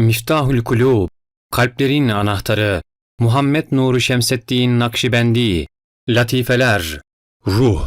Miftahül Kulub, Kalplerin Anahtarı, Muhammed Nuru Şemseddin Nakşibendi, Latifeler, Ruh,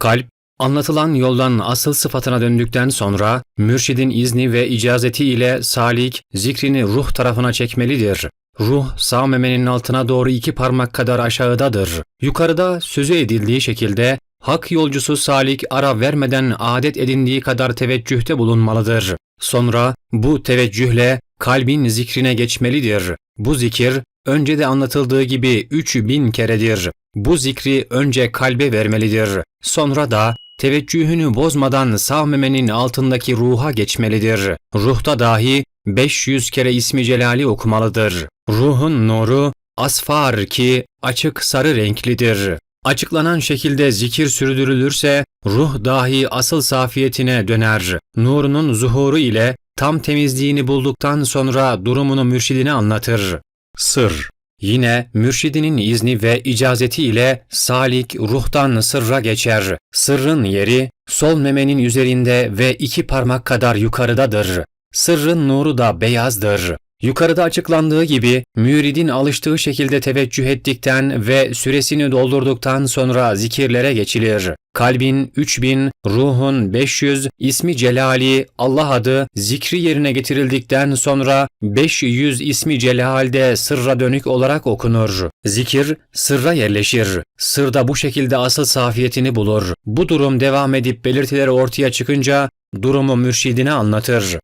Kalp, anlatılan yoldan asıl sıfatına döndükten sonra, mürşidin izni ve icazeti ile salik, zikrini ruh tarafına çekmelidir. Ruh, sağ memenin altına doğru iki parmak kadar aşağıdadır. Yukarıda sözü edildiği şekilde, hak yolcusu salik ara vermeden adet edindiği kadar teveccühte bulunmalıdır. Sonra bu teveccühle kalbin zikrine geçmelidir. Bu zikir önce de anlatıldığı gibi 3000 keredir. Bu zikri önce kalbe vermelidir. Sonra da teveccühünü bozmadan sağ memenin altındaki ruha geçmelidir. Ruhta dahi 500 kere ismi celali okumalıdır. Ruhun nuru asfar ki açık sarı renklidir. Açıklanan şekilde zikir sürdürülürse ruh dahi asıl safiyetine döner. Nurunun zuhuru ile tam temizliğini bulduktan sonra durumunu mürşidine anlatır. Sır Yine mürşidinin izni ve icazeti ile salik ruhtan sırra geçer. Sırrın yeri sol memenin üzerinde ve iki parmak kadar yukarıdadır. Sırrın nuru da beyazdır. Yukarıda açıklandığı gibi müridin alıştığı şekilde teveccüh ettikten ve süresini doldurduktan sonra zikirlere geçilir. Kalbin 3000, ruhun 500, ismi celali, Allah adı zikri yerine getirildikten sonra 500 ismi celalde sırra dönük olarak okunur. Zikir sırra yerleşir. Sırda bu şekilde asıl safiyetini bulur. Bu durum devam edip belirtileri ortaya çıkınca durumu mürşidine anlatır.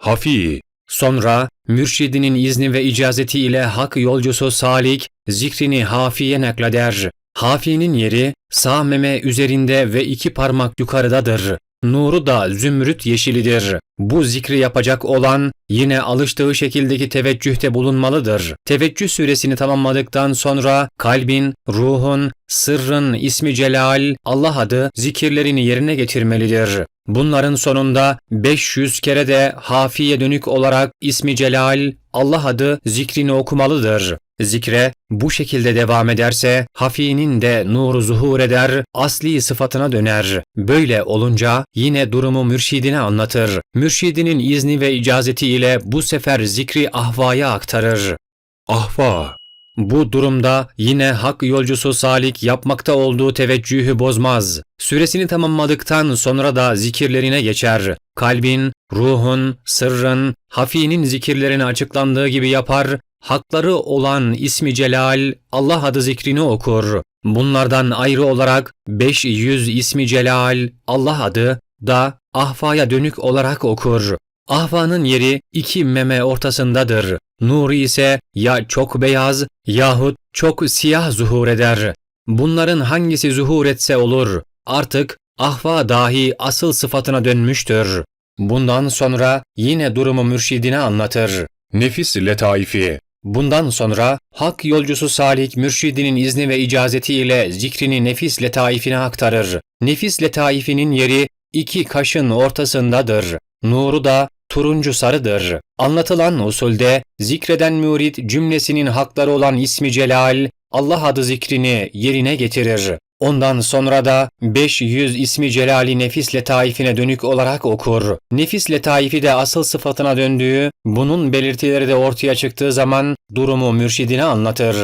Hafi, Sonra mürşidinin izni ve icazeti ile hak yolcusu salik zikrini hafiye nakleder. Hafinin yeri sağ meme üzerinde ve iki parmak yukarıdadır. Nuru da zümrüt yeşilidir. Bu zikri yapacak olan yine alıştığı şekildeki teveccühte bulunmalıdır. Teveccüh süresini tamamladıktan sonra kalbin, ruhun, sırrın, ismi celal, Allah adı zikirlerini yerine getirmelidir. Bunların sonunda 500 kere de hafiye dönük olarak ismi celal, Allah adı zikrini okumalıdır. Zikre bu şekilde devam ederse hafinin de nuru zuhur eder, asli sıfatına döner. Böyle olunca yine durumu mürşidine anlatır. Mürşidinin izni ve icazeti ile bu sefer zikri ahvaya aktarır. ahva, Bu durumda yine hak yolcusu salik yapmakta olduğu teveccühü bozmaz. Süresini tamamladıktan sonra da zikirlerine geçer. Kalbin, ruhun, sırrın, hafinin zikirlerini açıklandığı gibi yapar, hakları olan ismi celal, Allah adı zikrini okur. Bunlardan ayrı olarak 500 ismi celal, Allah adı da ahvaya dönük olarak okur. Ahvanın yeri iki meme ortasındadır. Nuru ise ya çok beyaz yahut çok siyah zuhur eder. Bunların hangisi zuhur etse olur. Artık ahva dahi asıl sıfatına dönmüştür. Bundan sonra yine durumu mürşidine anlatır. nefis letaifi, Bundan sonra hak yolcusu salik mürşidinin izni ve icazeti ile zikrini nefis letaifine aktarır. Nefis letaifinin yeri iki kaşın ortasındadır. Nuru da turuncu sarıdır. Anlatılan usulde zikreden mürid cümlesinin hakları olan ismi celal, Allah adı zikrini yerine getirir. Ondan sonra da 500 ismi celali nefis letaifine dönük olarak okur. Nefis letaifi de asıl sıfatına döndüğü, bunun belirtileri de ortaya çıktığı zaman durumu mürşidine anlatır.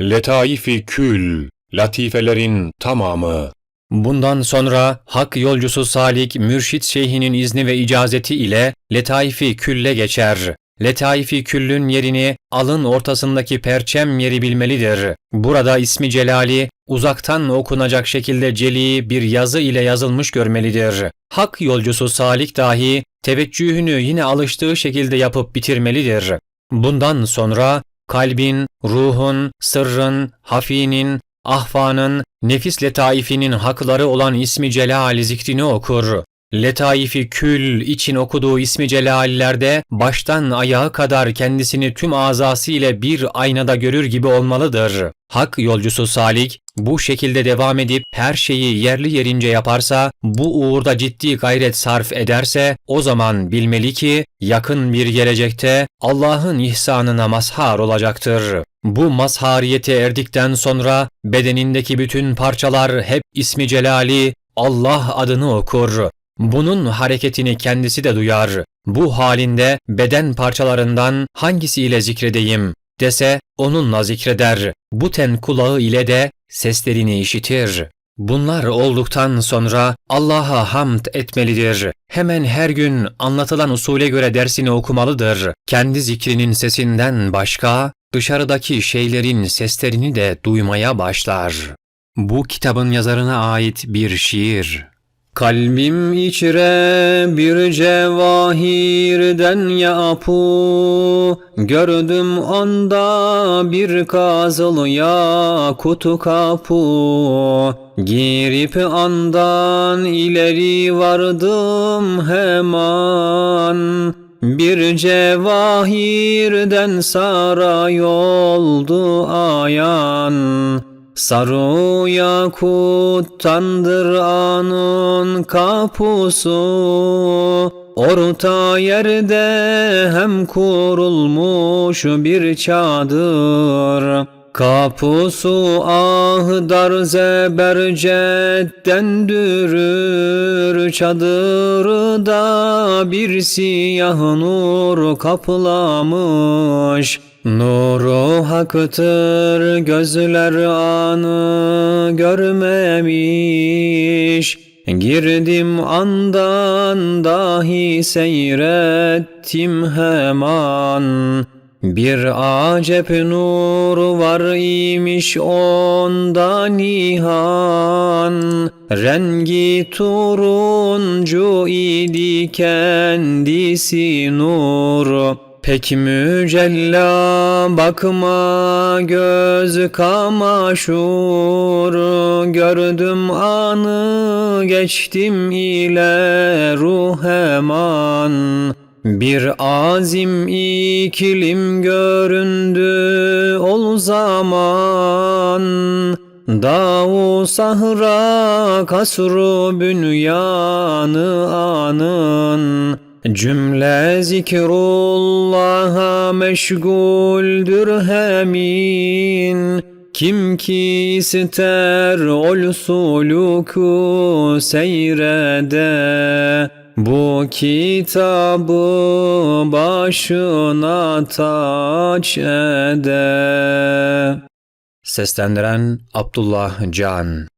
letaifi kül, latifelerin tamamı, Bundan sonra hak yolcusu salik mürşit şeyhinin izni ve icazeti ile letaifi külle geçer. Letaifi küllün yerini alın ortasındaki perçem yeri bilmelidir. Burada ismi celali uzaktan okunacak şekilde celi bir yazı ile yazılmış görmelidir. Hak yolcusu salik dahi teveccühünü yine alıştığı şekilde yapıp bitirmelidir. Bundan sonra kalbin, ruhun, sırrın, hafinin, ahfanın, nefis letaifinin hakları olan ismi celal zikrini okur. Letaifi kül için okuduğu ismi celallerde baştan ayağa kadar kendisini tüm azası ile bir aynada görür gibi olmalıdır. Hak yolcusu salik bu şekilde devam edip her şeyi yerli yerince yaparsa, bu uğurda ciddi gayret sarf ederse o zaman bilmeli ki yakın bir gelecekte Allah'ın ihsanına mazhar olacaktır. Bu mazhariyete erdikten sonra bedenindeki bütün parçalar hep ismi celali Allah adını okur. Bunun hareketini kendisi de duyar. Bu halinde beden parçalarından hangisiyle zikredeyim dese onunla zikreder. Bu ten kulağı ile de seslerini işitir. Bunlar olduktan sonra Allah'a hamd etmelidir. Hemen her gün anlatılan usule göre dersini okumalıdır. Kendi zikrinin sesinden başka dışarıdaki şeylerin seslerini de duymaya başlar. Bu kitabın yazarına ait bir şiir. Kalbim içre bir cevahirden yapu Gördüm onda bir kazıl yakutu kapu. Girip andan ileri vardım hemen. Bir cevahirden saray oldu ayan Sarı yakuttandır anın kapusu Orta yerde hem kurulmuş bir çadır. Kapusu ahdar zebercetten dürür Çadırda bir siyah nur kaplamış Nuru haktır gözler anı görmemiş. Girdim andan dahi seyrettim hemen. Bir acep nur var imiş onda nihan. Rengi turuncu idi kendisi nur Pek mücella bakma göz kamaşur. Gördüm anı geçtim ile ruh hemen Bir azim iklim göründü ol zaman. Davu sahra kasru bünyanı anın Cümle zikrullah'a meşguldür hemin. Kim ki ister ol suluku seyrede Bu kitabı başına taç ede. Seslendiren Abdullah Can